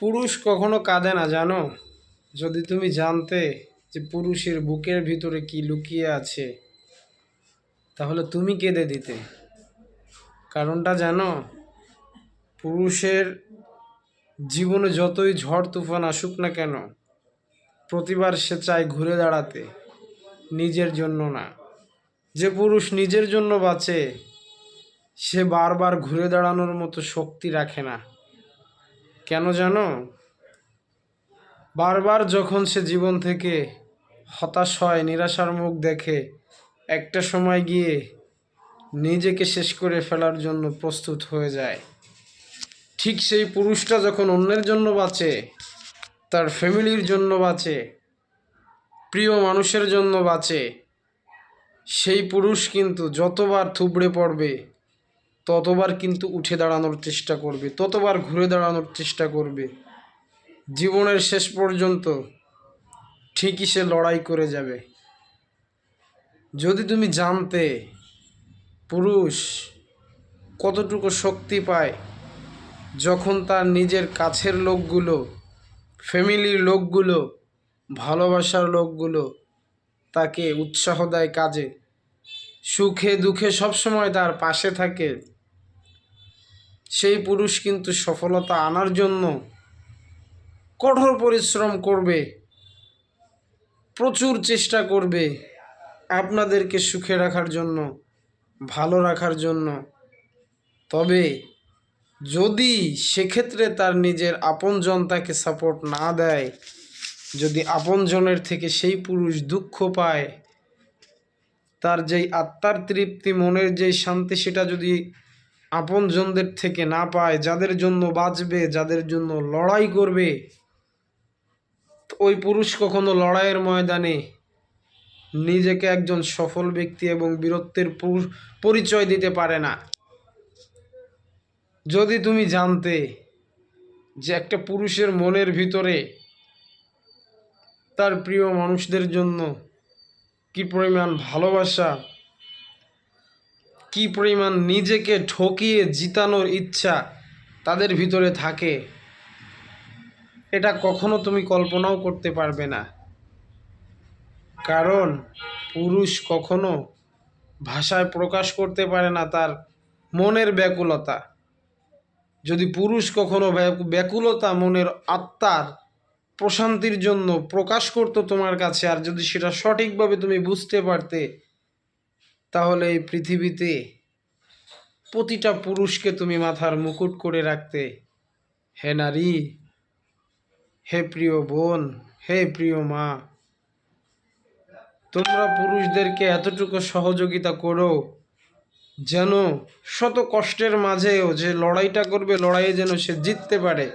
পুরুষ কখনো কাঁদে না, জানো? যদি তুমি জানতে যে পুরুষের বুকের ভিতরে কি লুকিয়ে আছে, তাহলে তুমি কেঁদে দিতে। কারণটা জানো, পুরুষের জীবনে যতই ঝড় তুফান আসুক না কেন, প্রতিবার সে চায় ঘুরে দাঁড়াতে, নিজের জন্য না। যে পুরুষ নিজের জন্য বাঁচে, সে বারবার ঘুরে দাঁড়ানোর মতো শক্তি রাখে না। কেন জানো? বারবার যখন সে জীবন থেকে হতাশ হয়, নিরাশার মুখ দেখে, একটা সময় গিয়ে নিজেকে শেষ করে ফেলার জন্য প্রস্তুত হয়ে যায়। ঠিক সেই পুরুষটা যখন অন্যের জন্য বাঁচে, তার ফ্যামিলির জন্য বাঁচে, প্রিয় মানুষের জন্য বাঁচে, সেই পুরুষ কিন্তু যতবার থুবড়ে পড়বে ততবার কিন্তু উঠে দাঁড়ানোর চেষ্টা করবে, ততবার ঘুরে দাঁড়ানোর চেষ্টা করবে। জীবনের শেষ পর্যন্ত ঠিকই সে লড়াই করে যাবে। যদি তুমি জানতে পুরুষ কতটুকু শক্তি পায়, যখন তার নিজের কাছের লোকগুলো, ফ্যামিলির লোকগুলো, ভালোবাসার লোকগুলো তাকে উৎসাহ দেয় কাজে সুখে দুঃখে সবসময় তার পাশে থাকে। সেই পুরুষ কিন্তু সফলতা আনার জন্য কঠোর পরিশ্রম করবে, প্রচুর চেষ্টা করবে আপনাদেরকে সুখে রাখার জন্য, ভালো রাখার জন্য। তবে যদি সেক্ষেত্রে তার নিজের আপনজন তাকে সাপোর্ট না দেয়, যদি আপনজনের থেকে সেই পুরুষ দুঃখ পায় তার যেই আত্মার তৃপ্তি, মনের যেই শান্তি, সেটা যদি আপনজনদের থেকে না পায়, যাদের জন্য বাঁচবে, যাদের জন্য লড়াই করবে ওই পুরুষ কখনো লড়াইয়ের ময়দানে নিজেকে একজন সফল ব্যক্তি এবং বীরত্বের পরিচয় দিতে পারে না। যদি তুমি জানতে যে একটা পুরুষের মনের ভিতরে তার প্রিয় মানুষদের জন্য কি পরিমাণ ভালোবাসা, কি পরিমাণ নিজেকে ঠকিয়ে জিতানোর ইচ্ছা তাদের ভিতরে থাকে, এটা কখনো তুমি কল্পনাও করতে পারবে না। কারণ পুরুষ কখনো ভাষায় প্রকাশ করতে পারে না তার মনের ব্যাকুলতা। যদি পুরুষ কখনো ব্যাক- ব্যাকুলতা মনের আত্মার প্রশান্তির জন্য প্রকাশ করতো তোমার কাছে, আর যদি সেটা সঠিকভাবে তুমি বুঝতে পারতে, তাহলে এই পৃথিবীতে প্রতিটা পুরুষকে তুমি মাথার মুকুট করে রাখতে। হে নারী, হে প্রিয় বোন, হে প্রিয় মা, তোমরা পুরুষদেরকে এতটুকু সহযোগিতা করো যেন শত কষ্টের মাঝেও যে লড়াইটা করবে, লড়াইয়ে যেন সে জিততে পারে।